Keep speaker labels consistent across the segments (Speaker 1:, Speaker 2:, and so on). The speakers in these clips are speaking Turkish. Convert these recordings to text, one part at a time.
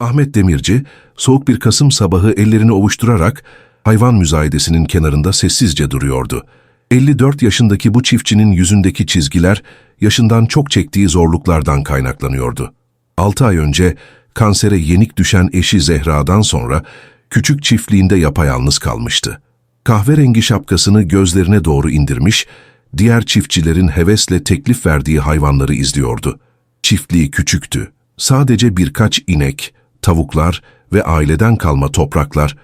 Speaker 1: Ahmet Demirci, soğuk bir Kasım sabahı ellerini ovuşturarak hayvan müzayedesinin kenarında sessizce duruyordu. 54 yaşındaki bu çiftçinin yüzündeki çizgiler yaşından çok çektiği zorluklardan kaynaklanıyordu. 6 ay önce kansere yenik düşen eşi Zehra'dan sonra küçük çiftliğinde yapayalnız kalmıştı. Kahverengi şapkasını gözlerine doğru indirmiş, diğer çiftçilerin hevesle teklif verdiği hayvanları izliyordu. Çiftliği küçüktü. Sadece birkaç inek, tavuklar ve aileden kalma topraklar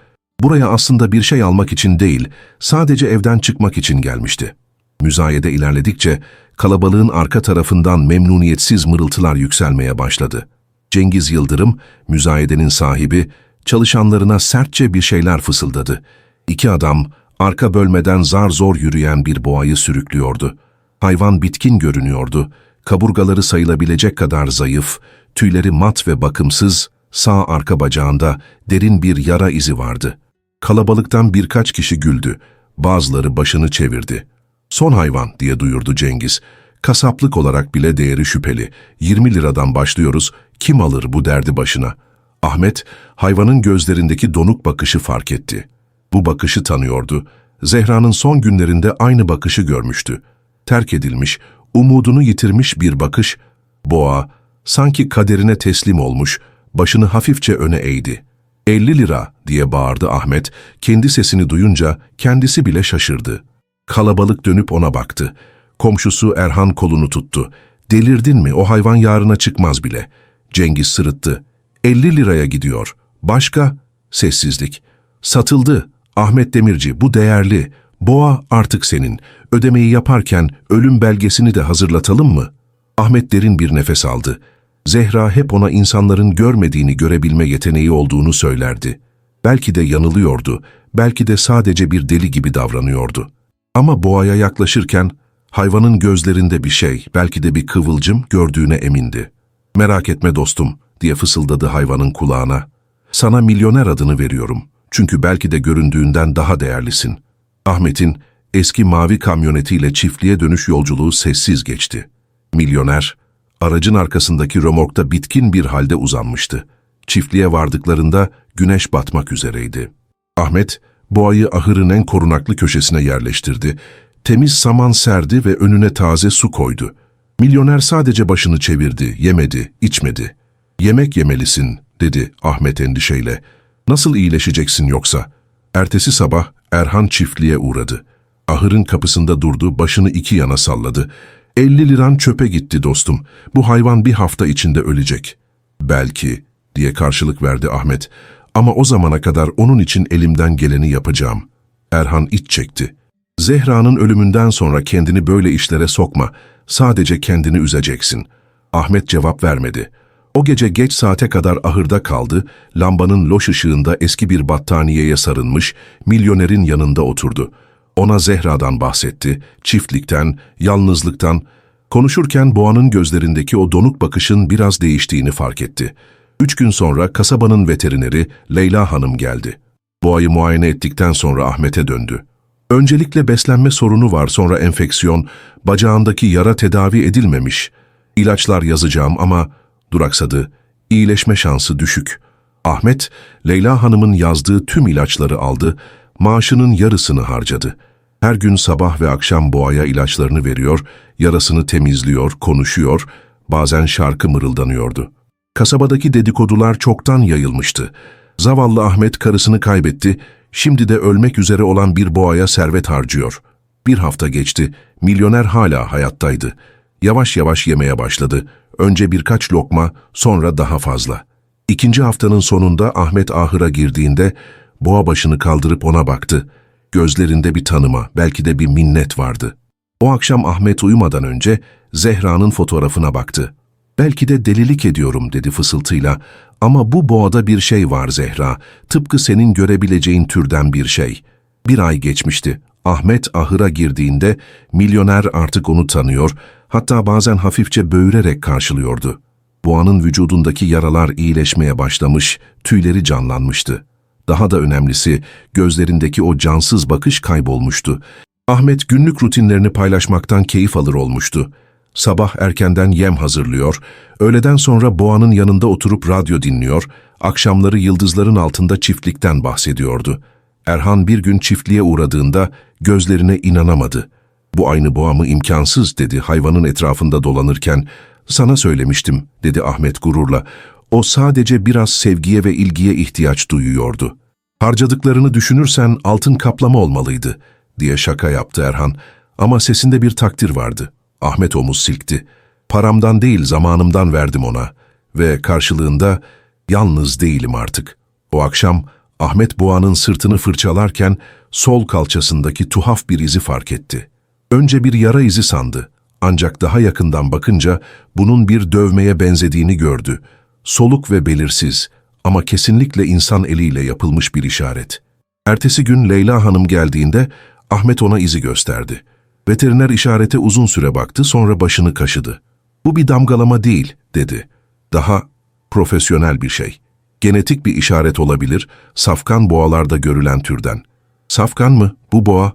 Speaker 1: buraya aslında bir şey almak için değil, sadece evden çıkmak için gelmişti. Müzayede ilerledikçe kalabalığın arka tarafından memnuniyetsiz mırıltılar yükselmeye başladı. Cengiz Yıldırım, müzayedenin sahibi, çalışanlarına sertçe bir şeyler fısıldadı. İki adam, arka bölmeden zar zor yürüyen bir boğayı sürüklüyordu. Hayvan bitkin görünüyordu. Kaburgaları sayılabilecek kadar zayıf, tüyleri mat ve bakımsız, sağ arka bacağında derin bir yara izi vardı. Kalabalıktan birkaç kişi güldü. Bazıları başını çevirdi. Son hayvan diye duyurdu Cengiz. Kasaplık olarak bile değeri şüpheli. 20 liradan başlıyoruz. Kim alır bu derdi başına? Ahmet, hayvanın gözlerindeki donuk bakışı fark etti. Bu bakışı tanıyordu. Zehra'nın son günlerinde aynı bakışı görmüştü. Terk edilmiş, umudunu yitirmiş bir bakış. Boğa, sanki kaderine teslim olmuş, başını hafifçe öne eğdi. 50 lira diye bağırdı Ahmet, kendi sesini duyunca kendisi bile şaşırdı. Kalabalık dönüp ona baktı. Komşusu Erhan kolunu tuttu. Delirdin mi o hayvan yarına çıkmaz bile. Cengiz sırıttı. 50 liraya gidiyor. Başka? Sessizlik. Satıldı. Ahmet Demirci bu değerli. Boğa artık senin. Ödemeyi yaparken ölüm belgesini de hazırlatalım mı? Ahmet derin bir nefes aldı. Zehra hep ona insanların görmediğini görebilme yeteneği olduğunu söylerdi. Belki de yanılıyordu, belki de sadece bir deli gibi davranıyordu. Ama boğaya yaklaşırken hayvanın gözlerinde bir şey, belki de bir kıvılcım gördüğüne emindi. Merak etme dostum, diye fısıldadı hayvanın kulağına. Sana milyoner adını veriyorum. Çünkü belki de göründüğünden daha değerlisin. Ahmet'in eski mavi kamyonetiyle çiftliğe dönüş yolculuğu sessiz geçti. Milyoner, aracın arkasındaki römorkta bitkin bir halde uzanmıştı. Çiftliğe vardıklarında güneş batmak üzereydi. Ahmet, boğayı ahırın en korunaklı köşesine yerleştirdi. Temiz saman serdi ve önüne taze su koydu. Milyoner sadece başını çevirdi, yemedi, içmedi. Yemek yemelisin, dedi Ahmet endişeyle. Nasıl iyileşeceksin yoksa? Ertesi sabah Erhan çiftliğe uğradı. Ahırın kapısında durdu, başını iki yana salladı. 50 liran çöpe gitti dostum. Bu hayvan bir hafta içinde ölecek. Belki, diye karşılık verdi Ahmet. Ama o zamana kadar onun için elimden geleni yapacağım. Erhan iç çekti. Zehra'nın ölümünden sonra kendini böyle işlere sokma. Sadece kendini üzeceksin. Ahmet cevap vermedi. O gece geç saate kadar ahırda kaldı, lambanın loş ışığında eski bir battaniyeye sarılmış, milyonerin yanında oturdu. Ona Zehra'dan bahsetti, çiftlikten, yalnızlıktan. Konuşurken boğanın gözlerindeki o donuk bakışın biraz değiştiğini fark etti. Üç gün sonra kasabanın veterineri Leyla Hanım geldi. Boğayı muayene ettikten sonra Ahmet'e döndü. Öncelikle beslenme sorunu var, sonra enfeksiyon, bacağındaki yara tedavi edilmemiş. İlaçlar yazacağım ama duraksadı. İyileşme şansı düşük. Ahmet, Leyla Hanım'ın yazdığı tüm ilaçları aldı, maaşının yarısını harcadı. Her gün sabah ve akşam boğaya ilaçlarını veriyor, yarasını temizliyor, konuşuyor, bazen şarkı mırıldanıyordu. Kasabadaki dedikodular çoktan yayılmıştı. Zavallı Ahmet karısını kaybetti, şimdi de ölmek üzere olan bir boğaya servet harcıyor. Bir hafta geçti, milyoner hala hayattaydı. Yavaş yavaş yemeye başladı. Önce birkaç lokma, sonra daha fazla. İkinci haftanın sonunda Ahmet ahıra girdiğinde boğa başını kaldırıp ona baktı. Gözlerinde bir tanıma, belki de bir minnet vardı. O akşam Ahmet uyumadan önce Zehra'nın fotoğrafına baktı. Belki de delilik ediyorum dedi fısıltıyla ama bu boğada bir şey var Zehra, tıpkı senin görebileceğin türden bir şey. Bir ay geçmişti. Ahmet ahıra girdiğinde milyoner artık onu tanıyor, hatta bazen hafifçe böğürerek karşılıyordu. Boğanın vücudundaki yaralar iyileşmeye başlamış, tüyleri canlanmıştı. Daha da önemlisi gözlerindeki o cansız bakış kaybolmuştu. Ahmet günlük rutinlerini paylaşmaktan keyif alır olmuştu. Sabah erkenden yem hazırlıyor, öğleden sonra boğanın yanında oturup radyo dinliyor, akşamları yıldızların altında çiftlikten bahsediyordu. Erhan bir gün çiftliğe uğradığında gözlerine inanamadı. Bu aynı boğa mı imkansız dedi hayvanın etrafında dolanırken. Sana söylemiştim dedi Ahmet gururla. O sadece biraz sevgiye ve ilgiye ihtiyaç duyuyordu. Harcadıklarını düşünürsen altın kaplama olmalıydı diye şaka yaptı Erhan. Ama sesinde bir takdir vardı. Ahmet omuz silkti. Paramdan değil zamanımdan verdim ona. Ve karşılığında yalnız değilim artık. O akşam Ahmet Boğa'nın sırtını fırçalarken sol kalçasındaki tuhaf bir izi fark etti. Önce bir yara izi sandı. Ancak daha yakından bakınca bunun bir dövmeye benzediğini gördü. Soluk ve belirsiz ama kesinlikle insan eliyle yapılmış bir işaret. Ertesi gün Leyla Hanım geldiğinde Ahmet ona izi gösterdi. Veteriner işarete uzun süre baktı sonra başını kaşıdı. Bu bir damgalama değil, dedi. Daha profesyonel bir şey. Genetik bir işaret olabilir, safkan boğalarda görülen türden. Safkan mı? Bu boğa?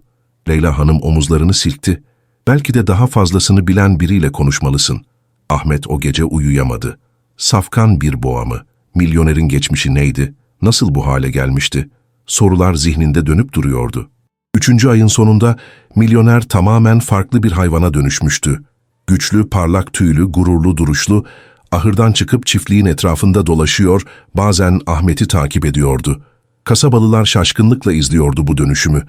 Speaker 1: Leyla Hanım omuzlarını silkti. Belki de daha fazlasını bilen biriyle konuşmalısın. Ahmet o gece uyuyamadı. Safkan bir boğa mı? Milyonerin geçmişi neydi? Nasıl bu hale gelmişti? Sorular zihninde dönüp duruyordu. Üçüncü ayın sonunda milyoner tamamen farklı bir hayvana dönüşmüştü. Güçlü, parlak tüylü, gururlu duruşlu, ahırdan çıkıp çiftliğin etrafında dolaşıyor, bazen Ahmet'i takip ediyordu. Kasabalılar şaşkınlıkla izliyordu bu dönüşümü.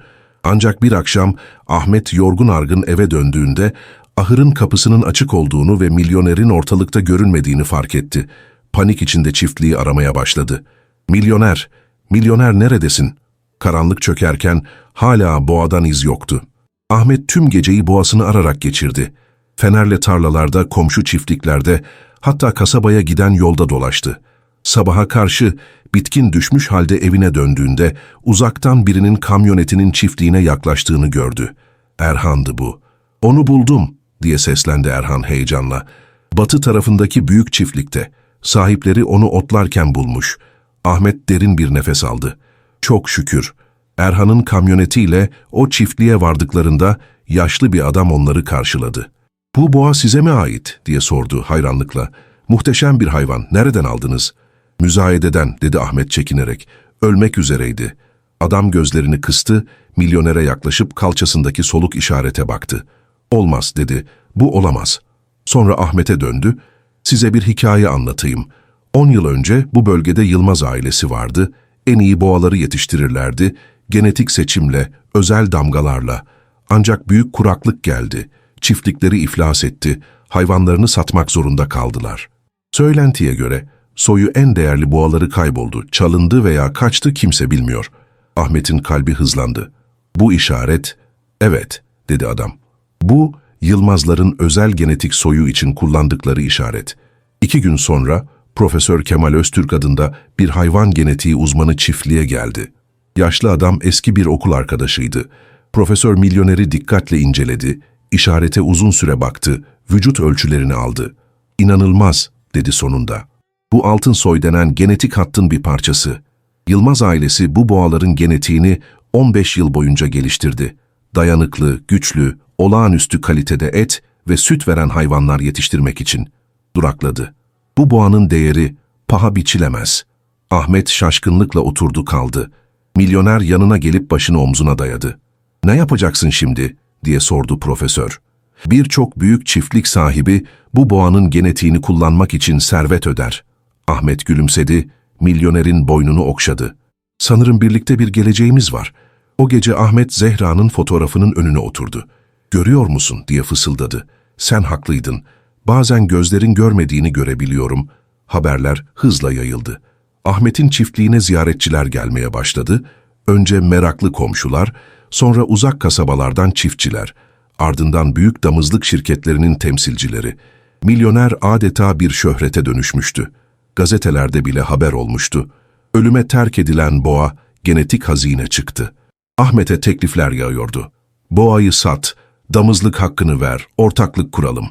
Speaker 1: Ancak bir akşam Ahmet yorgun argın eve döndüğünde ahırın kapısının açık olduğunu ve milyonerin ortalıkta görünmediğini fark etti. Panik içinde çiftliği aramaya başladı. Milyoner, milyoner neredesin? Karanlık çökerken hala boğadan iz yoktu. Ahmet tüm geceyi boğasını ararak geçirdi. Fenerle tarlalarda, komşu çiftliklerde, hatta kasabaya giden yolda dolaştı. Sabaha karşı bitkin düşmüş halde evine döndüğünde uzaktan birinin kamyonetinin çiftliğine yaklaştığını gördü. Erhan'dı bu. Onu buldum diye seslendi Erhan heyecanla. Batı tarafındaki büyük çiftlikte. Sahipleri onu otlarken bulmuş. Ahmet derin bir nefes aldı. Çok şükür. Erhan'ın kamyonetiyle o çiftliğe vardıklarında yaşlı bir adam onları karşıladı. ''Bu boğa size mi ait?'' diye sordu hayranlıkla. ''Muhteşem bir hayvan. Nereden aldınız?'' ''Müzayededen'' dedi Ahmet çekinerek. Ölmek üzereydi. Adam gözlerini kıstı, milyonere yaklaşıp kalçasındaki soluk işarete baktı. ''Olmaz'' dedi. ''Bu olamaz.'' Sonra Ahmet'e döndü. ''Size bir hikaye anlatayım. On yıl önce bu bölgede Yılmaz ailesi vardı. En iyi boğaları yetiştirirlerdi. Genetik seçimle, özel damgalarla. Ancak büyük kuraklık geldi. Çiftlikleri iflas etti. Hayvanlarını satmak zorunda kaldılar. Söylentiye göre soyu en değerli boğaları kayboldu, çalındı veya kaçtı kimse bilmiyor. Ahmet'in kalbi hızlandı. Bu işaret, evet dedi adam. Bu Yılmazların özel genetik soyu için kullandıkları işaret. İki gün sonra Profesör Kemal Öztürk adında bir hayvan genetiği uzmanı çiftliğe geldi. Yaşlı adam eski bir okul arkadaşıydı. Profesör milyoneri dikkatle inceledi, işarete uzun süre baktı, vücut ölçülerini aldı. İnanılmaz, dedi sonunda. Bu altın soy denen genetik hattın bir parçası. Yılmaz ailesi bu boğaların genetiğini 15 yıl boyunca geliştirdi. Dayanıklı, güçlü, olağanüstü kalitede et ve süt veren hayvanlar yetiştirmek için. Durakladı. Bu boğanın değeri paha biçilemez. Ahmet şaşkınlıkla oturdu kaldı. Milyoner yanına gelip başını omzuna dayadı. Ne yapacaksın şimdi? diye sordu profesör. Birçok büyük çiftlik sahibi bu boğanın genetiğini kullanmak için servet öder. Ahmet gülümsedi, milyonerin boynunu okşadı. Sanırım birlikte bir geleceğimiz var. O gece Ahmet Zehra'nın fotoğrafının önüne oturdu. Görüyor musun diye fısıldadı. Sen haklıydın. Bazen gözlerin görmediğini görebiliyorum. Haberler hızla yayıldı. Ahmet'in çiftliğine ziyaretçiler gelmeye başladı. Önce meraklı komşular, sonra uzak kasabalardan çiftçiler, ardından büyük damızlık şirketlerinin temsilcileri. Milyoner adeta bir şöhrete dönüşmüştü. Gazetelerde bile haber olmuştu. Ölüme terk edilen boğa genetik hazine çıktı. Ahmet'e teklifler yağıyordu. Boğayı sat, damızlık hakkını ver, ortaklık kuralım.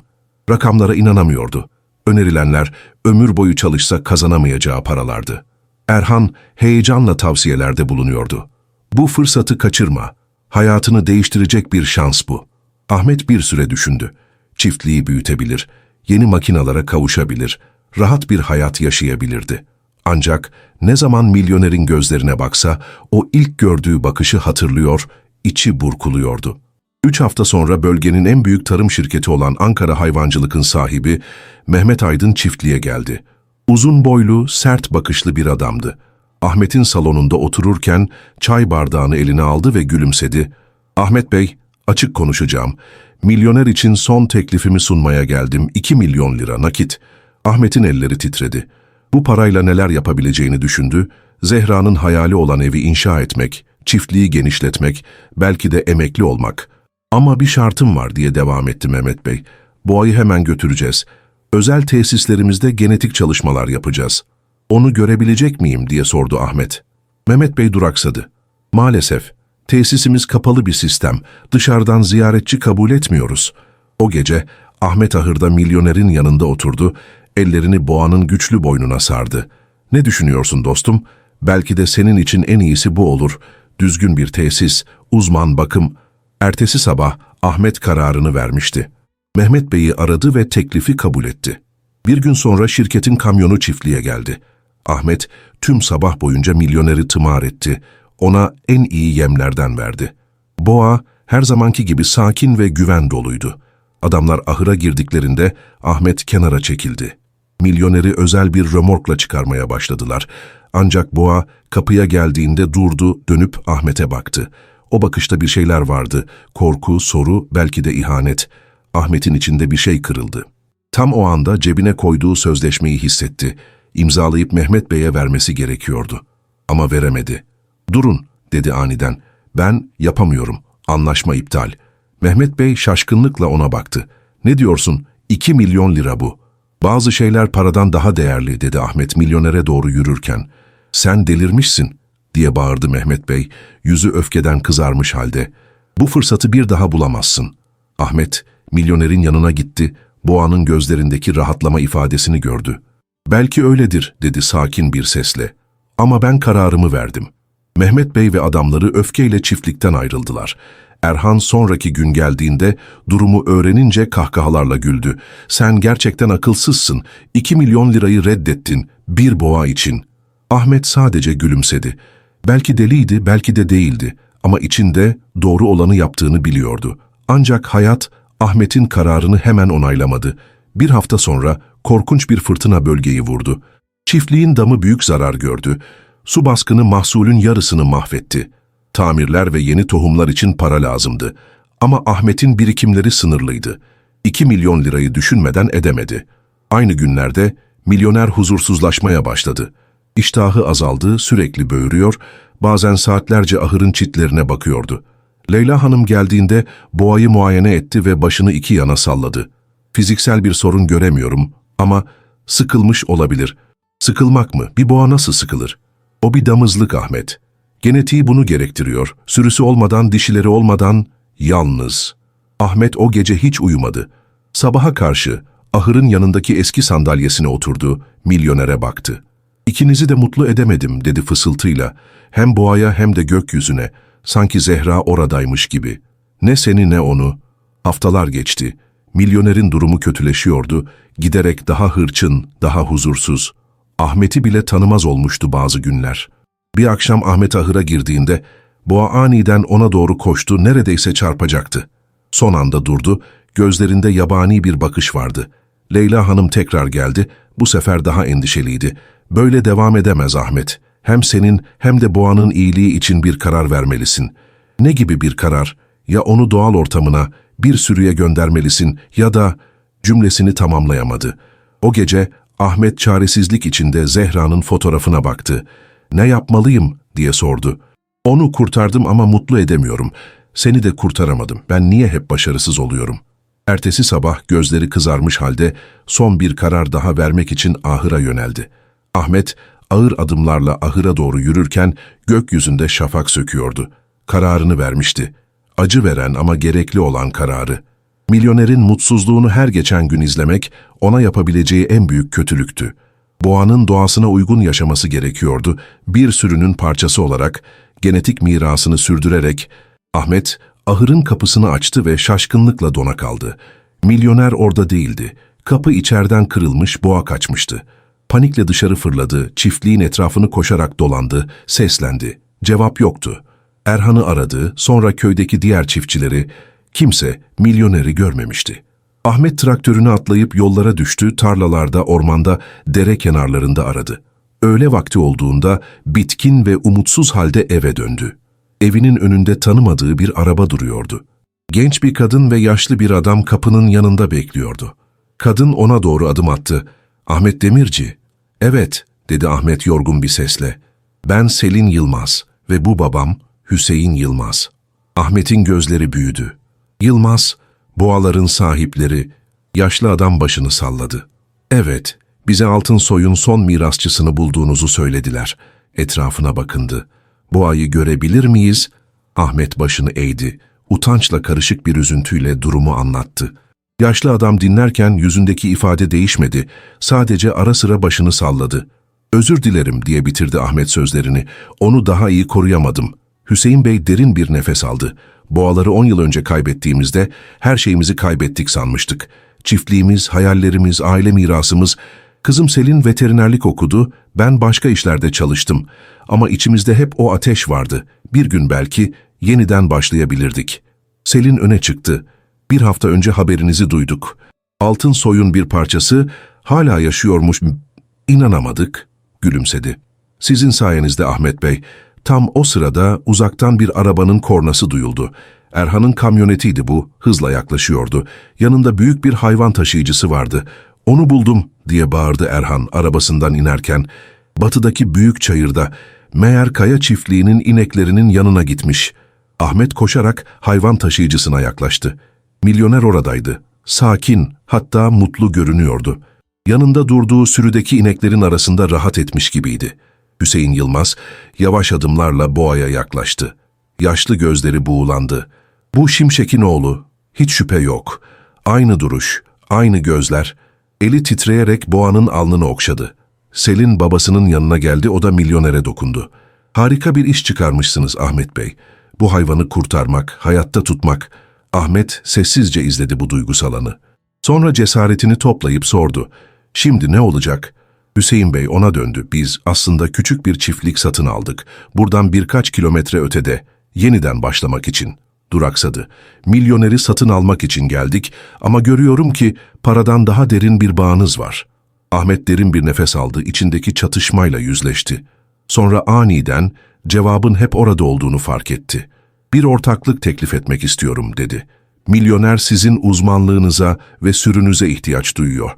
Speaker 1: Rakamlara inanamıyordu. Önerilenler ömür boyu çalışsa kazanamayacağı paralardı. Erhan heyecanla tavsiyelerde bulunuyordu. Bu fırsatı kaçırma. Hayatını değiştirecek bir şans bu. Ahmet bir süre düşündü. çiftliği büyütebilir, yeni makinalara kavuşabilir, rahat bir hayat yaşayabilirdi. Ancak ne zaman milyonerin gözlerine baksa o ilk gördüğü bakışı hatırlıyor, içi burkuluyordu. Üç hafta sonra bölgenin en büyük tarım şirketi olan Ankara Hayvancılık'ın sahibi Mehmet Aydın çiftliğe geldi. Uzun boylu, sert bakışlı bir adamdı. Ahmet'in salonunda otururken çay bardağını eline aldı ve gülümsedi. Ahmet Bey, açık konuşacağım. Milyoner için son teklifimi sunmaya geldim. 2 milyon lira nakit. Ahmet'in elleri titredi. Bu parayla neler yapabileceğini düşündü. Zehra'nın hayali olan evi inşa etmek, çiftliği genişletmek, belki de emekli olmak. Ama bir şartım var diye devam etti Mehmet Bey. Boğayı hemen götüreceğiz. Özel tesislerimizde genetik çalışmalar yapacağız. Onu görebilecek miyim diye sordu Ahmet. Mehmet Bey duraksadı. Maalesef, tesisimiz kapalı bir sistem. Dışarıdan ziyaretçi kabul etmiyoruz. O gece Ahmet ahırda milyonerin yanında oturdu, ellerini boğanın güçlü boynuna sardı. Ne düşünüyorsun dostum? Belki de senin için en iyisi bu olur. Düzgün bir tesis, uzman bakım. Ertesi sabah Ahmet kararını vermişti. Mehmet Bey'i aradı ve teklifi kabul etti. Bir gün sonra şirketin kamyonu çiftliğe geldi. Ahmet tüm sabah boyunca milyoneri tımar etti. Ona en iyi yemlerden verdi. Boğa her zamanki gibi sakin ve güven doluydu. Adamlar ahıra girdiklerinde Ahmet kenara çekildi. Milyoneri özel bir römorkla çıkarmaya başladılar. Ancak Boğa kapıya geldiğinde durdu, dönüp Ahmet'e baktı. O bakışta bir şeyler vardı. Korku, soru, belki de ihanet. Ahmet'in içinde bir şey kırıldı. Tam o anda cebine koyduğu sözleşmeyi hissetti. İmzalayıp Mehmet Bey'e vermesi gerekiyordu. Ama veremedi. Durun, dedi aniden. Ben yapamıyorum. Anlaşma iptal. Mehmet Bey şaşkınlıkla ona baktı. Ne diyorsun? İki milyon lira bu. Bazı şeyler paradan daha değerli, dedi Ahmet milyonere doğru yürürken. Sen delirmişsin, diye bağırdı Mehmet Bey, yüzü öfkeden kızarmış halde. Bu fırsatı bir daha bulamazsın. Ahmet, milyonerin yanına gitti, boğanın gözlerindeki rahatlama ifadesini gördü. Belki öyledir, dedi sakin bir sesle. Ama ben kararımı verdim. Mehmet Bey ve adamları öfkeyle çiftlikten ayrıldılar. Erhan sonraki gün geldiğinde durumu öğrenince kahkahalarla güldü. Sen gerçekten akılsızsın. İki milyon lirayı reddettin. Bir boğa için. Ahmet sadece gülümsedi. Belki deliydi, belki de değildi. Ama içinde doğru olanı yaptığını biliyordu. Ancak hayat Ahmet'in kararını hemen onaylamadı. Bir hafta sonra korkunç bir fırtına bölgeyi vurdu. Çiftliğin damı büyük zarar gördü. Su baskını mahsulün yarısını mahvetti. Tamirler ve yeni tohumlar için para lazımdı. Ama Ahmet'in birikimleri sınırlıydı. 2 milyon lirayı düşünmeden edemedi. Aynı günlerde milyoner huzursuzlaşmaya başladı. İştahı azaldı, sürekli böğürüyor, bazen saatlerce ahırın çitlerine bakıyordu. Leyla Hanım geldiğinde boğayı muayene etti ve başını iki yana salladı. Fiziksel bir sorun göremiyorum ama sıkılmış olabilir. Sıkılmak mı? Bir boğa nasıl sıkılır? O bir damızlık Ahmet. Genetiği bunu gerektiriyor. Sürüsü olmadan, dişileri olmadan yalnız. Ahmet o gece hiç uyumadı. Sabaha karşı ahırın yanındaki eski sandalyesine oturdu, milyonere baktı. İkinizi de mutlu edemedim dedi fısıltıyla. Hem boğaya hem de gökyüzüne. Sanki Zehra oradaymış gibi. Ne seni ne onu. Haftalar geçti. Milyonerin durumu kötüleşiyordu. Giderek daha hırçın, daha huzursuz. Ahmet'i bile tanımaz olmuştu bazı günler. Bir akşam Ahmet ahıra girdiğinde boğa aniden ona doğru koştu, neredeyse çarpacaktı. Son anda durdu, gözlerinde yabani bir bakış vardı. Leyla Hanım tekrar geldi, bu sefer daha endişeliydi. Böyle devam edemez Ahmet. Hem senin hem de boğanın iyiliği için bir karar vermelisin. Ne gibi bir karar? Ya onu doğal ortamına, bir sürüye göndermelisin ya da cümlesini tamamlayamadı. O gece Ahmet çaresizlik içinde Zehra'nın fotoğrafına baktı. Ne yapmalıyım diye sordu. Onu kurtardım ama mutlu edemiyorum. Seni de kurtaramadım. Ben niye hep başarısız oluyorum? Ertesi sabah gözleri kızarmış halde son bir karar daha vermek için ahıra yöneldi. Ahmet ağır adımlarla ahıra doğru yürürken gökyüzünde şafak söküyordu. Kararını vermişti. Acı veren ama gerekli olan kararı. Milyonerin mutsuzluğunu her geçen gün izlemek ona yapabileceği en büyük kötülüktü. Boğanın doğasına uygun yaşaması gerekiyordu. Bir sürünün parçası olarak, genetik mirasını sürdürerek, Ahmet ahırın kapısını açtı ve şaşkınlıkla dona kaldı. Milyoner orada değildi. Kapı içeriden kırılmış, boğa kaçmıştı. Panikle dışarı fırladı, çiftliğin etrafını koşarak dolandı, seslendi. Cevap yoktu. Erhan'ı aradı, sonra köydeki diğer çiftçileri, kimse milyoneri görmemişti. Ahmet traktörünü atlayıp yollara düştü, tarlalarda, ormanda, dere kenarlarında aradı. Öğle vakti olduğunda bitkin ve umutsuz halde eve döndü. Evinin önünde tanımadığı bir araba duruyordu. Genç bir kadın ve yaşlı bir adam kapının yanında bekliyordu. Kadın ona doğru adım attı. Ahmet Demirci. Evet, dedi Ahmet yorgun bir sesle. Ben Selin Yılmaz ve bu babam Hüseyin Yılmaz. Ahmet'in gözleri büyüdü. Yılmaz, boğaların sahipleri, yaşlı adam başını salladı. Evet, bize altın soyun son mirasçısını bulduğunuzu söylediler. Etrafına bakındı. Boğayı görebilir miyiz? Ahmet başını eğdi. Utançla karışık bir üzüntüyle durumu anlattı. Yaşlı adam dinlerken yüzündeki ifade değişmedi. Sadece ara sıra başını salladı. Özür dilerim diye bitirdi Ahmet sözlerini. Onu daha iyi koruyamadım. Hüseyin Bey derin bir nefes aldı. Boğaları on yıl önce kaybettiğimizde her şeyimizi kaybettik sanmıştık. Çiftliğimiz, hayallerimiz, aile mirasımız. Kızım Selin veterinerlik okudu, ben başka işlerde çalıştım. Ama içimizde hep o ateş vardı. Bir gün belki yeniden başlayabilirdik. Selin öne çıktı. Bir hafta önce haberinizi duyduk. Altın soyun bir parçası hala yaşıyormuş. İnanamadık, gülümsedi. Sizin sayenizde Ahmet Bey. Tam o sırada uzaktan bir arabanın kornası duyuldu. Erhan'ın kamyonetiydi bu, hızla yaklaşıyordu. Yanında büyük bir hayvan taşıyıcısı vardı. Onu buldum diye bağırdı Erhan arabasından inerken. Batıdaki büyük çayırda, meğer kaya çiftliğinin ineklerinin yanına gitmiş. Ahmet koşarak hayvan taşıyıcısına yaklaştı. Milyoner oradaydı. Sakin, hatta mutlu görünüyordu. Yanında durduğu sürüdeki ineklerin arasında rahat etmiş gibiydi. Hüseyin Yılmaz yavaş adımlarla boğaya yaklaştı. Yaşlı gözleri buğulandı. Bu Şimşek'in oğlu, hiç şüphe yok. Aynı duruş, aynı gözler. Eli titreyerek boğanın alnını okşadı. Selin babasının yanına geldi, o da milyonere dokundu. Harika bir iş çıkarmışsınız Ahmet Bey. Bu hayvanı kurtarmak, hayatta tutmak. Ahmet sessizce izledi bu duygusal anı. Sonra cesaretini toplayıp sordu. Şimdi ne olacak? Hüseyin Bey ona döndü. Biz aslında küçük bir çiftlik satın aldık. Buradan birkaç kilometre ötede. Yeniden başlamak için. Duraksadı. Milyoneri satın almak için geldik ama görüyorum ki paradan daha derin bir bağınız var. Ahmet derin bir nefes aldı, içindeki çatışmayla yüzleşti. Sonra aniden cevabın hep orada olduğunu fark etti. Bir ortaklık teklif etmek istiyorum dedi. Milyoner sizin uzmanlığınıza ve sürünüze ihtiyaç duyuyor.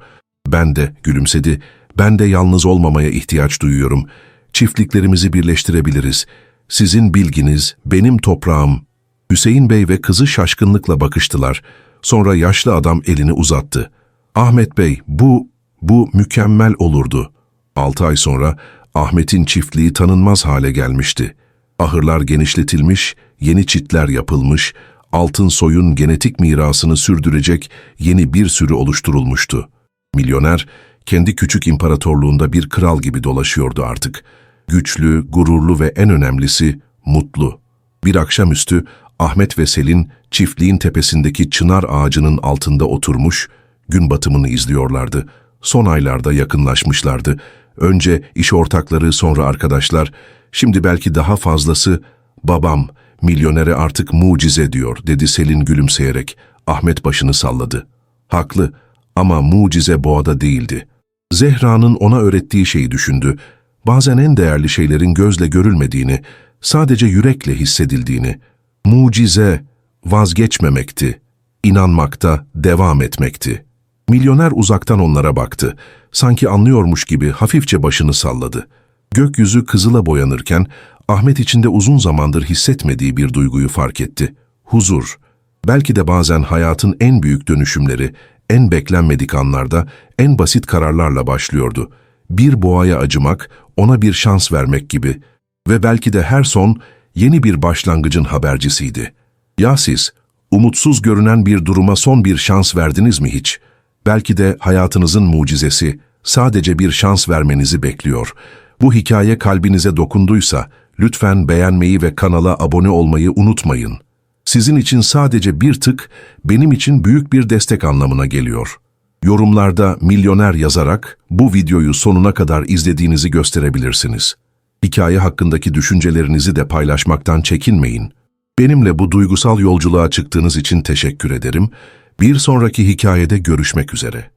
Speaker 1: Ben de gülümsedi. Ben de yalnız olmamaya ihtiyaç duyuyorum. Çiftliklerimizi birleştirebiliriz. Sizin bilginiz, benim toprağım. Hüseyin Bey ve kızı şaşkınlıkla bakıştılar. Sonra yaşlı adam elini uzattı. Ahmet Bey, bu, bu mükemmel olurdu. Altı ay sonra Ahmet'in çiftliği tanınmaz hale gelmişti. Ahırlar genişletilmiş, yeni çitler yapılmış, altın soyun genetik mirasını sürdürecek yeni bir sürü oluşturulmuştu. Milyoner, kendi küçük imparatorluğunda bir kral gibi dolaşıyordu artık. Güçlü, gururlu ve en önemlisi mutlu. Bir akşamüstü Ahmet ve Selin çiftliğin tepesindeki çınar ağacının altında oturmuş, gün batımını izliyorlardı. Son aylarda yakınlaşmışlardı. Önce iş ortakları, sonra arkadaşlar, şimdi belki daha fazlası babam, milyonere artık mucize diyor, dedi Selin gülümseyerek. Ahmet başını salladı. Haklı ama mucize boğada değildi. Zehra'nın ona öğrettiği şeyi düşündü. Bazen en değerli şeylerin gözle görülmediğini, sadece yürekle hissedildiğini. Mucize vazgeçmemekti, inanmakta devam etmekti. Milyoner uzaktan onlara baktı. Sanki anlıyormuş gibi hafifçe başını salladı. Gökyüzü kızıla boyanırken Ahmet içinde uzun zamandır hissetmediği bir duyguyu fark etti. Huzur. Belki de bazen hayatın en büyük dönüşümleri, en beklenmedik anlarda, en basit kararlarla başlıyordu. Bir boğaya acımak, ona bir şans vermek gibi. Ve belki de her son yeni bir başlangıcın habercisiydi. Ya siz, umutsuz görünen bir duruma son bir şans verdiniz mi hiç? Belki de hayatınızın mucizesi sadece bir şans vermenizi bekliyor. Bu hikaye kalbinize dokunduysa lütfen beğenmeyi ve kanala abone olmayı unutmayın. Sizin için sadece bir tık, benim için büyük bir destek anlamına geliyor. Yorumlarda milyoner yazarak bu videoyu sonuna kadar izlediğinizi gösterebilirsiniz. Hikaye hakkındaki düşüncelerinizi de paylaşmaktan çekinmeyin. Benimle bu duygusal yolculuğa çıktığınız için teşekkür ederim. Bir sonraki hikayede görüşmek üzere.